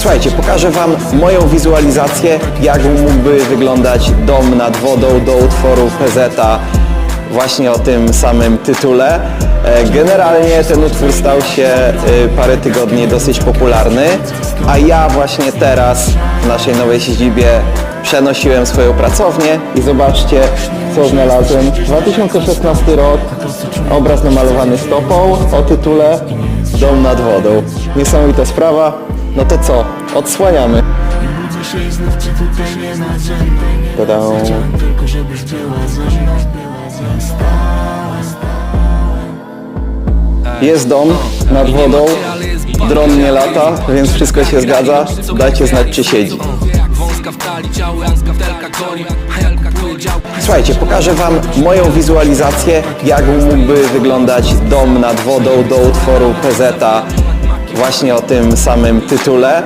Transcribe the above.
Słuchajcie, pokażę Wam moją wizualizację, jak mógłby wyglądać dom nad wodą do utworu PZ właśnie o tym samym tytule. E, Generalnie ten utwór stał się e, parę tygodni dosyć popularny, a ja właśnie teraz w naszej nowej siedzibie przenosiłem swoją pracownię i zobaczcie, co znalazłem. 2016 rok, obraz namalowany stopą o tytule Dom nad wodą. Niesamowita sprawa. No to co? Odsłaniamy. Tada. Jest dom nad wodą, dron nie lata, więc wszystko się zgadza. Dajcie znać, czy siedzi. Słuchajcie, pokażę Wam moją wizualizację, jak mógłby wyglądać dom nad wodą do utworu PZ właśnie o tym samym tytule.